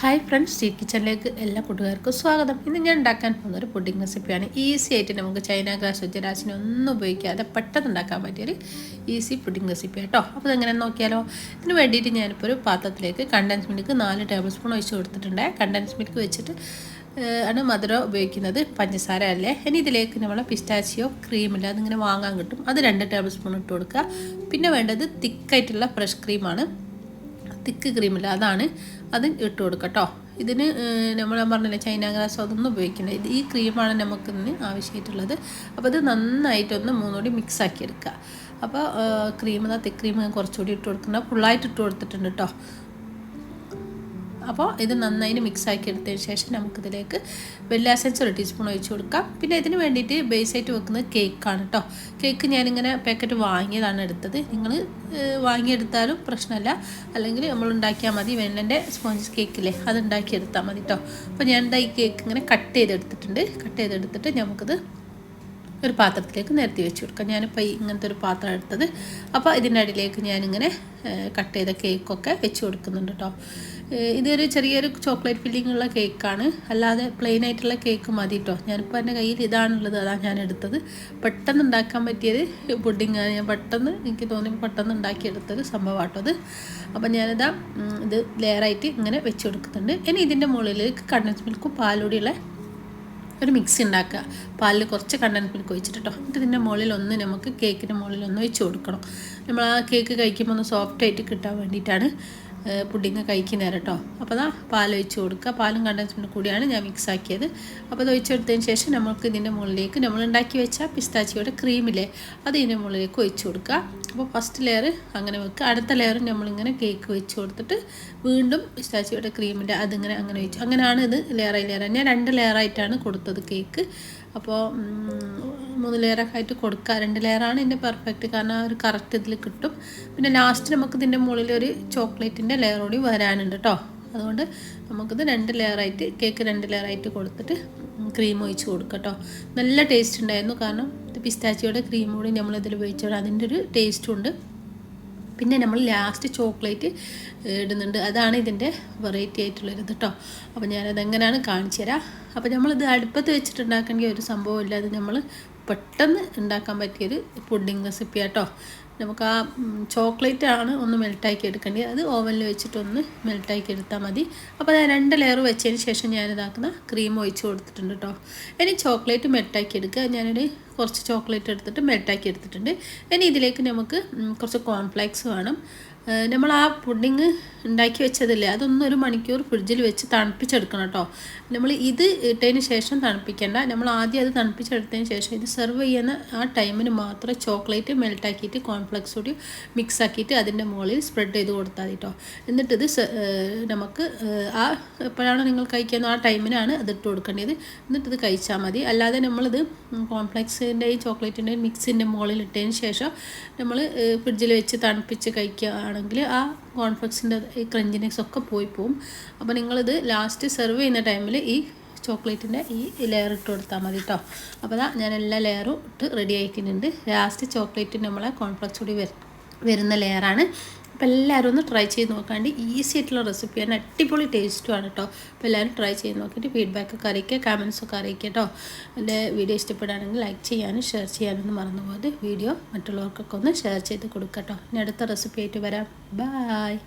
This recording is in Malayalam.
ഹായ് ഫ്രണ്ട്സ് ടീ കിച്ചണിലേക്ക് എല്ലാ കൂട്ടുകാർക്കും സ്വാഗതം. ഇന്ന് ഞാൻ ഉണ്ടാക്കാൻ പോകുന്ന ഒരു പുഡിംഗ് റെസിപ്പിയാണ്. ഈസി ആയിട്ട് നമുക്ക് ചൈന ഗ്രാസ് ജരാസിനെ ഒന്നും ഉപയോഗിക്കാതെ പെട്ടെന്ന് ഉണ്ടാക്കാൻ പറ്റിയൊരു ഈസി പുഡിംഗ് റെസിപ്പി കേട്ടോ അപ്പോൾ ഇതെങ്ങനെ നോക്കിയാലോ? ഇതിന് വേണ്ടിയിട്ട് ഞാനിപ്പോൾ ഒരു പാത്രത്തിലേക്ക് കണ്ടൻസ് മിൽക്ക് നാല് ടേബിൾ സ്പൂൺ ഒഴിച്ച് കൊടുത്തിട്ടുണ്ട്. കണ്ടൻസ് മിൽക്ക് വെച്ചിട്ട് ആണ് മധുരം ഉപയോഗിക്കുന്നത്. പഞ്ചസാര അല്ലേ? ഇനി ഇതിലേക്ക് നമ്മൾ പിസ്റ്റാച്ചിയോ ക്രീമില്ല അതിങ്ങനെ വാങ്ങാൻ കിട്ടും. അത് രണ്ട് ടേബിൾ സ്പൂൺ ഇട്ട് കൊടുക്കുക. പിന്നെ വേണ്ടത് തിക്കായിട്ടുള്ള ഫ്രഷ് ക്രീമാണ് തിക്ക് ക്രീമില്ല അതാണ് അത് ഇട്ട് കൊടുക്കട്ടോ ഇതിന് നമ്മൾ പറഞ്ഞില്ലേ ചൈന ഗ്രാസ് അതൊന്നും ഉപയോഗിക്കില്ല ഇത് ഈ ക്രീമാണ് നമുക്ക് ഇതിന് ആവശ്യമായിട്ടുള്ളത്. അപ്പോൾ ഇത് നന്നായിട്ടൊന്ന് മൂന്നുകൂടി മിക്സ് ആക്കി എടുക്കുക. അപ്പോൾ ക്രീം തിക്ക് ക്രീം കുറച്ചുകൂടി ഇട്ട് കൊടുക്കുന്ന ഫുള്ളായിട്ട് ഇട്ട് കൊടുത്തിട്ടുണ്ട് കേട്ടോ അപ്പോൾ ഇത് നന്നായി മിക്സ് ആക്കി എടുത്തതിന് ശേഷം നമുക്കിതിലേക്ക് വെല്ല എസൻസ് ഒരു ടീസ്പൂൺ ഒഴിച്ച് കൊടുക്കാം. പിന്നെ ഇതിന് വേണ്ടിയിട്ട് ബേസ് ആയിട്ട് വെക്കുന്നത് കേക്കാണ് കേട്ടോ കേക്ക് ഞാനിങ്ങനെ പാക്കറ്റ് വാങ്ങിയതാണ് എടുത്തത്. നിങ്ങൾ വാങ്ങിയെടുത്താലും പ്രശ്നമല്ല അല്ലെങ്കിൽ നമ്മൾ ഉണ്ടാക്കിയാൽ മതി. വെണ്ണന്റെ സ്പോഞ്ച് കേക്കില്ലേ അത് ഉണ്ടാക്കിയെടുത്താൽ മതി കേട്ടോ അപ്പോൾ ഞാൻ എന്താ ഈ കേക്ക് ഇങ്ങനെ കട്ട് ചെയ്തെടുത്തിട്ടുണ്ട്. കട്ട് ചെയ്തെടുത്തിട്ട് നമുക്കിത് ഒരു പാത്രത്തിലേക്ക് നിരത്തി വെച്ച് കൊടുക്കാം. ഞാനിപ്പോൾ ഇങ്ങനത്തെ ഒരു പാത്രം എടുത്തത്. അപ്പോൾ ഇതിന്റെ അടിയിലേക്ക് ഞാനിങ്ങനെ കട്ട് ചെയ്ത കേക്കൊക്കെ വെച്ച് കൊടുക്കുന്നുണ്ട് കേട്ടോ ഇതൊരു ചെറിയൊരു ചോക്ലേറ്റ് ഫില്ലിംഗ് ഉള്ള കേക്കാണ്. അല്ലാതെ പ്ലെയിൻ ആയിട്ടുള്ള കേക്ക് മതി കേട്ടോ ഞാനിപ്പോൾ എന്റെ കയ്യിൽ ഇതാണുള്ളത് അതാണ് ഞാൻ എടുത്തത്. പെട്ടെന്ന് ഉണ്ടാക്കാൻ പറ്റിയത് പുഡിങ് ഞാൻ പെട്ടെന്ന് എനിക്ക് തോന്നി പെട്ടെന്ന് ഉണ്ടാക്കിയെടുത്തത് സംഭവമാട്ടോ അത്. അപ്പം ഞാനിതാ ഇത് ലെയറായിട്ട് ഇങ്ങനെ വെച്ച് കൊടുക്കുന്നുണ്ട് ഇനി ഇതിന്റെ മുകളിലേക്ക് കണ്ടൻസ് മിൽക്കും പാലൂടിയുള്ള ഒരു മിക്സി ഉണ്ടാക്കുക പാലിൽ കുറച്ച് കണ്ടൻസ് മിൽക്ക് ഒഴിച്ചിട്ട് കേട്ടോ എന്നിട്ട് ഇതിന്റെ മുകളിൽ ഒന്ന് നമുക്ക് കേക്കിന്റെ മുകളിൽ ഒന്ന് വെച്ച് കൊടുക്കണം. നമ്മൾ ആ കേക്ക് കഴിക്കുമ്പോൾ ഒന്ന് സോഫ്റ്റ് ആയിട്ട് കിട്ടാൻ വേണ്ടിയിട്ടാണ്. പുഡിങ് കഴിക്കുന്നേരം കേട്ടോ. അപ്പോൾ അതാ പാൽ ഒഴിച്ച് കൊടുക്കുക. പാലും കണ്ടൻസ്മെന്റും കൂടിയാണ് ഞാൻ മിക്സ് ആക്കിയത്. അപ്പോൾ അത് ഒഴിച്ചെടുത്തതിന് ശേഷം നമുക്ക് ഇതിന്റെ മുകളിലേക്ക് നമ്മൾ ഉണ്ടാക്കി വെച്ച പിസ്താച്ചിയുടെ ക്രീമില്ലേ അത് ഇതിന്റെ മുകളിലേക്ക് ഒഴിച്ച് കൊടുക്കുക. അപ്പോൾ ഫസ്റ്റ് ലെയർ അങ്ങനെ വെക്കുക. അടുത്ത ലെയർ നമ്മളിങ്ങനെ കേക്ക് വെച്ച് കൊടുത്തിട്ട് വീണ്ടും പിസ്താച്ചിയുടെ ക്രീമിന്റെ അതിങ്ങനെ അങ്ങനെ വെച്ചു അങ്ങനെയാണ് ഇത് ലെയറായി ലെയറായി ഞാൻ രണ്ട് ലെയറായിട്ടാണ് കൊടുത്തത് കേക്ക് അപ്പോൾ മൂന്ന് ലെയറൊക്കെ ആയിട്ട് കൊടുക്കുക രണ്ട് ലെയറാണ് ഇതിന്റെ പെർഫെക്റ്റ് കാരണം ആ ഒരു കറക്റ്റ് ഇതിൽ കിട്ടും. പിന്നെ ലാസ്റ്റ് നമുക്ക് ഇതിന്റെ മുകളിൽ ഒരു ചോക്ലേറ്റിന്റെ ലെയർ കൂടി വരാനുണ്ട് കേട്ടോ അതുകൊണ്ട് നമുക്കിത് രണ്ട് ലെയറായിട്ട് കേക്ക് രണ്ട് ലെയറായിട്ട് കൊടുത്തിട്ട് ക്രീം ഒഴിച്ച് കൊടുക്കുക കേട്ടോ നല്ല ടേസ്റ്റ് ഉണ്ടായിരുന്നു. കാരണം ഇത് പിസ്താച്ചിയുടെ ക്രീം കൂടി നമ്മളിതിൽ ഉപയോഗിച്ചാൽ അതിന്റെ ഒരു ടേസ്റ്റും ഉണ്ട്. പിന്നെ നമ്മൾ ലാസ്റ്റ് ചോക്ലേറ്റ് ഇടുന്നുണ്ട്. അതാണ് ഇതിന്റെ വെറൈറ്റി ആയിട്ടുള്ളൊരു ഇത് കേട്ടോ അപ്പോൾ ഞാനത് എങ്ങനെയാണ് കാണിച്ചു തരാം അപ്പോൾ നമ്മളിത് അടുപ്പത്ത് വെച്ചിട്ടുണ്ടാക്കേണ്ട ഒരു സംഭവമില്ല. അത് നമ്മൾ പെട്ടെന്ന് ഉണ്ടാക്കാൻ പറ്റിയൊരു പുഡിങ് റെസിപ്പി ആട്ടോ. നമുക്ക് ആ ചോക്ലേറ്റ് ആണ് ഒന്ന് മെൽട്ടാക്കി എടുക്കേണ്ടത്. അത് ഓവനിൽ വെച്ചിട്ടൊന്ന് മെൽട്ടാക്കി എടുത്താൽ മതി. അപ്പോൾ ഞാൻ രണ്ട് ലെയർ വെച്ചതിന് ശേഷം ഞാനിതാക്കുന്ന ക്രീം ഒഴിച്ച് കൊടുത്തിട്ടുണ്ട് കേട്ടോ ഇനി ചോക്ലേറ്റ് മെൽട്ടാക്കി എടുക്കുക. ഞാനൊരു കുറച്ച് ചോക്ലേറ്റ് എടുത്തിട്ട് മെൽട്ടാക്കി എടുത്തിട്ടുണ്ട്. ഇനി ഇതിലേക്ക് നമുക്ക് കുറച്ച് കോൺഫ്ലേക്സ് വേണം. നമ്മൾ ആ പുഡിങ് ഉണ്ടാക്കി വെച്ചതില്ലേ അതൊന്നും ഒരു മണിക്കൂർ ഫ്രിഡ്ജിൽ വെച്ച് തണുപ്പിച്ചെടുക്കണം കേട്ടോ. നമ്മൾ ഇത് ഇട്ടതിന് ശേഷം തണുപ്പിക്കേണ്ട. നമ്മൾ ആദ്യം അത് തണുപ്പിച്ചെടുത്തതിന് ശേഷം ഇത് സെർവ് ചെയ്യുന്ന ആ ടൈമിന് മാത്രം ചോക്ലേറ്റ് മെൽട്ടാക്കിയിട്ട് കോൺഫ്ലെക്സ് കൂടി മിക്സ് ആക്കിയിട്ട് അതിന്റെ മുകളിൽ സ്പ്രെഡ് ചെയ്ത് കൊടുത്താൽ കേട്ടോ. എന്നിട്ടിത് നമുക്ക് ആ എപ്പോഴാണ് നിങ്ങൾ കഴിക്കുന്നത് ആ ടൈമിനാണ് അത് ഇട്ട് കൊടുക്കേണ്ടത്. എന്നിട്ടിത് കഴിച്ചാൽ മതി. അല്ലാതെ നമ്മളിത് കോൺഫ്ലെക്സിന്റെയും ചോക്ലേറ്റിന്റെയും മിക്സിന്റെ മുകളിൽ ഇട്ടതിന് ശേഷം നമ്മൾ ഫ്രിഡ്ജിൽ വെച്ച് തണുപ്പിച്ച് കഴിക്കുകയാണ് ആണെങ്കിൽ ആ കോൺഫ്ലെക്സിന്റെ ഈ ക്രഞ്ചിനെക്സ് ഒക്കെ പോയി പോവും. അപ്പോൾ നിങ്ങളിത് ലാസ്റ്റ് സെർവ് ചെയ്യുന്ന ടൈമിൽ ഈ ചോക്ലേറ്റിന്റെ ഈ ലെയർ ഇട്ട് കൊടുത്താൽ മതി കേട്ടോ അപ്പോൾ അതാ ഞാൻ എല്ലാ ലെയറും ഇട്ട് റെഡി ആക്കിയിട്ടുണ്ട് ലാസ്റ്റ് ചോക്ലേറ്റ് നമ്മളെ കോൺഫ്ലക്സ് കൂടി വരുന്ന ലെയറാണ് അപ്പോൾ എല്ലാവരും ഒന്ന് ട്രൈ ചെയ്ത് നോക്കാണ്ട് ഈസി ആയിട്ടുള്ള റെസിപ്പിയാണ് അടിപൊളി ടേസ്റ്റുമാണ് കേട്ടോ അപ്പോൾ എല്ലാവരും ട്രൈ ചെയ്ത് നോക്കിയിട്ട് ഫീഡ്ബാക്കൊക്കെ അറിയിക്കുക കമൻസൊക്കെ അറിയിക്കുക കേട്ടോ എന്റെ വീഡിയോ ഇഷ്ടപ്പെടുകയാണെങ്കിൽ ലൈക്ക് ചെയ്യാനും ഷെയർ ചെയ്യാനും മറന്നു പോകാതെ വീഡിയോ മറ്റുള്ളവർക്കൊക്കെ ഒന്ന് ഷെയർ ചെയ്ത് കൊടുക്കാം കേട്ടോ ഇനി അടുത്ത റെസിപ്പി ആയിട്ട് വരാം. ബായ്